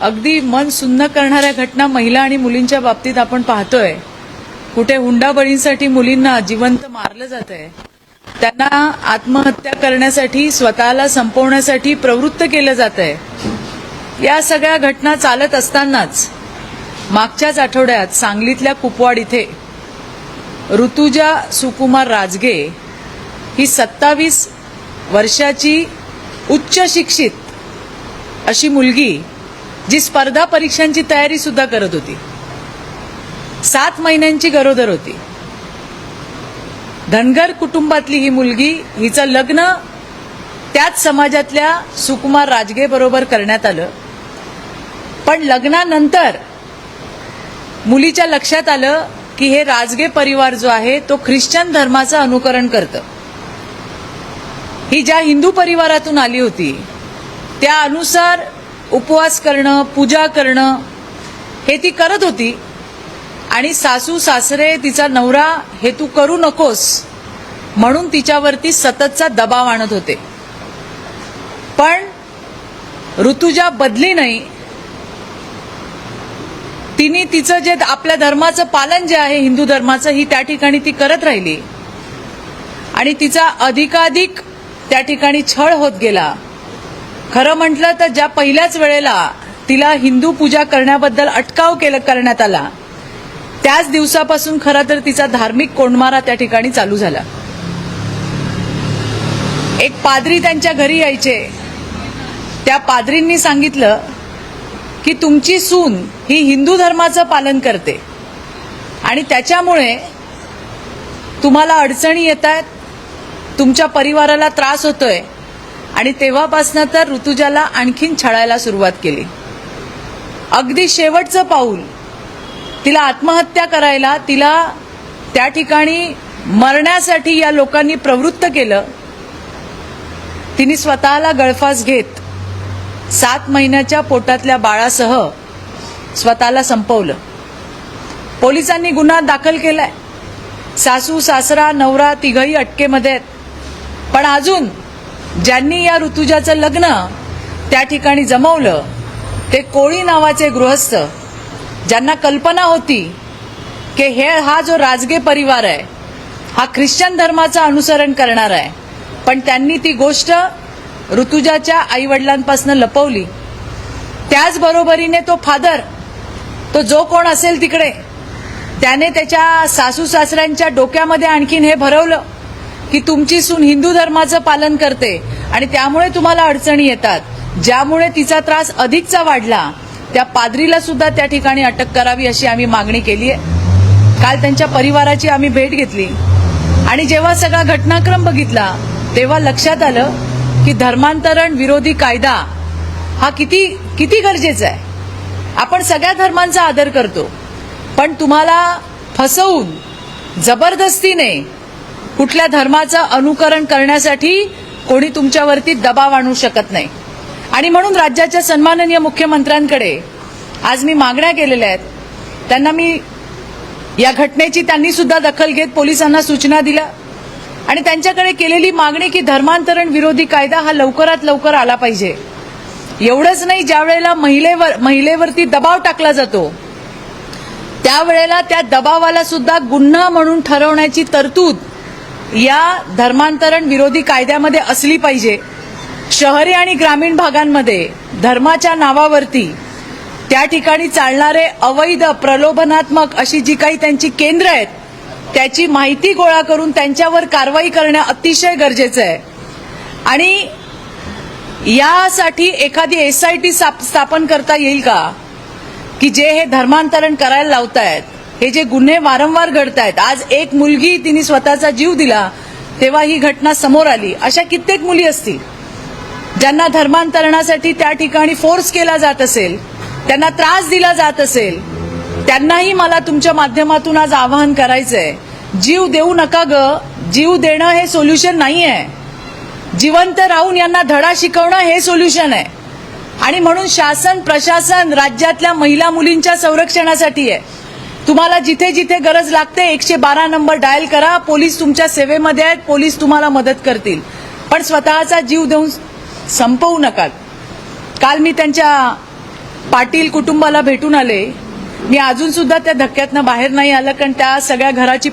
अगदी मन सुन्न करणाऱ्या घटना महिला आणि मुलींच्या बाबतीत आपण पाहतोय. कुठे हुंडाबळींसाठी मुलींना जिवंत मारलं जात आहे त्यांना आत्महत्या करण्यासाठी स्वतःला संपवण्यासाठी प्रवृत्त केलं जात आहे या सगळ्या घटना चालत असतानाच मागच्याच आठवड्यात सांगलीतल्या कुपवाड इथे ऋतुजा सुकुमार राजगे ही सत्तावीस वर्षाची उच्च शिक्षित अशी मुलगी जी स्पर्धा परीक्षांची तयारी सुद्धा करत होती. सात महिन्यांची गरोदर होती. धनगर कुटुंबातली ही मुलगी हिचं लग्न त्याच समाजातल्या सुकुमार राजगे बरोबर करण्यात आलं. पण लग्नानंतर मुलीच्या लक्षात आलं की हे राजगे परिवार जो आहे तो ख्रिश्चन धर्माचं अनुकरण करतं. ही ज्या हिंदू परिवारातून आली होती त्या अनुसार उपवास करणं पूजा करणं हे ती करत होती. आणि सासू सासरे तिचा नवरा हे तू करू नकोस म्हणून तिच्यावरती सततचा दबाव आणत होते. पण ऋतुजा बदली नाही तिने तिचं जे आपल्या धर्माचं पालन जे आहे हिंदू धर्माचं ही त्या ठिकाणी ती करत राहिली. आणि तिचा अधिकाधिक त्या ठिकाणी छळ होत गेला. खरं म्हटलं तर ज्या पहिल्याच वेळेला तिला हिंदू पूजा करण्याबद्दल अटकाव केलं करण्यात आला त्याच दिवसापासून खरं तर तिचा धार्मिक कोंडमारा त्या ठिकाणी चालू झाला. एक पादरी त्यांच्या घरी यायचे. त्या पादरींनी सांगितलं की तुमची सून ही हिंदू धर्माचं पालन करते आणि त्याच्यामुळे तुम्हाला अडचणी येत आहेत तुमच्या परिवाराला त्रास होतोय आणि तेव्हापासनं तर ऋतुजाला आणखीन छळायला सुरुवात केली. अगदी शेवटचं पाऊल तिला आत्महत्या करायला तिला त्या ठिकाणी मरण्यासाठी या लोकांनी प्रवृत्त केलं. तिने स्वतःला गळफास घेत सात महिन्याच्या पोटातल्या बाळासह स्वतःला संपवलं. पोलिसांनी गुन्हा दाखल केलाय. सासू सासरा नवरा तिघही अटकेमध्ये आहेत. पण अजून ज्यांनी या ऋतुजाचं लग्न त्या ठिकाणी जमवलं ते कोळी नावाचे गृहस्थ ज्यांना कल्पना होती की हे हा जो राजगे परिवार आहे हा ख्रिश्चन धर्माचं अनुसरण करणार आहे. पण त्यांनी ती गोष्ट ऋतुजाच्या आईवडिलांपासून लपवली. त्याचबरोबरीने तो फादर तो जो कोण असेल तिकडे त्याने त्याच्या सासू सासऱ्यांच्या डोक्यामध्ये आणखीन हे भरवलं. की तुमची सून हिंदू धर्माचं पालन करते आणि त्यामुळे तुम्हाला अडचणी येतात. ज्यामुळे तिचा त्रास अधिकचा वाढला त्या पादरीला सुद्धा त्या ठिकाणी अटक करावी अशी आम्ही मागणी केली आहे काल त्यांच्या परिवाराची आम्ही भेट घेतली आणि जेव्हा सगळा घटनाक्रम बघितला तेव्हा लक्षात आलं की धर्मांतरण विरोधी कायदा हा किती किती गरजेचा आहे. आपण सगळ्या धर्मांचा आदर करतो पण तुम्हाला फसवून जबरदस्तीने कुठल्या धर्माचं अनुकरण करण्यासाठी कोणी तुमच्यावरती दबाव आणू शकत नाही. आणि म्हणून राज्याच्या सन्माननीय मुख्यमंत्र्यांकडे आज मी मागण्या केलेल्या आहेत. त्यांना मी या घटनेची त्यांनी सुद्धा दखल घेत पोलिसांना सूचना दिल्या. आणि त्यांच्याकडे केलेली मागणी की धर्मांतरण विरोधी कायदा हा लवकरात लवकर आला पाहिजे. एवढंच नाही ज्या वेळेला महिलेवर महिलेवरती दबाव टाकला जातो त्यावेळेला त्या दबावाला सुद्धा गुन्हा म्हणून ठरवण्याची तरतूद या धर्मांतरण विरोधी कायद्यामध्ये असली पाहिजे. शहरी आणि ग्रामीण भागांमध्ये धर्माच्या नावावरती त्या ठिकाणी चालणारे अवैध प्रलोभनात्मक अशी जी काही त्यांची केंद्र आहेत त्याची माहिती गोळा करून त्यांच्यावर कारवाई करणं अतिशय गरजेचं आहे. आणि यासाठी एखादी एसआयटी स्थापन करता येईल का? की जे हे धर्मांतरण करायला लावतायत? हे जे गुन्हे वारंवार घडत आहेत आज एक मुलगी तिने स्वतःचा जीव दिला तेव्हा ही घटना समोर आली. अशा कित्येक मुली असतील ज्यांना धर्मांतरणासाठी त्या ठिकाणी फोर्स केला जात असेल त्यांना त्रास दिला जात असेल त्यांनाही मला तुमच्या माध्यमातून आज आवाहन करायचंय. जीव देऊ नका ग. जीव देणं हे सोल्युशन नाही आहे जिवंत राहून यांना धडा शिकवणं हे सोल्युशन आहे. आणि म्हणून शासन प्रशासन राज्यातल्या महिला मुलींच्या संरक्षणासाठी आहे. तुम्हाला जिथे जिथे गरज लागते एकशे बारा नंबर डायल करा. पोलीस तुमच्या सेवेमध्ये आहेत. पोलीस तुम्हाला मदत करतील. पण स्वतःचा जीव देऊन संपवू नका काल मी त्यांच्या पाटील कुटुंबाला भेटून आले. मी अजून सुद्धा त्या धक्क्यातनं बाहेर नाही आलं कारण त्या सगळ्या घराची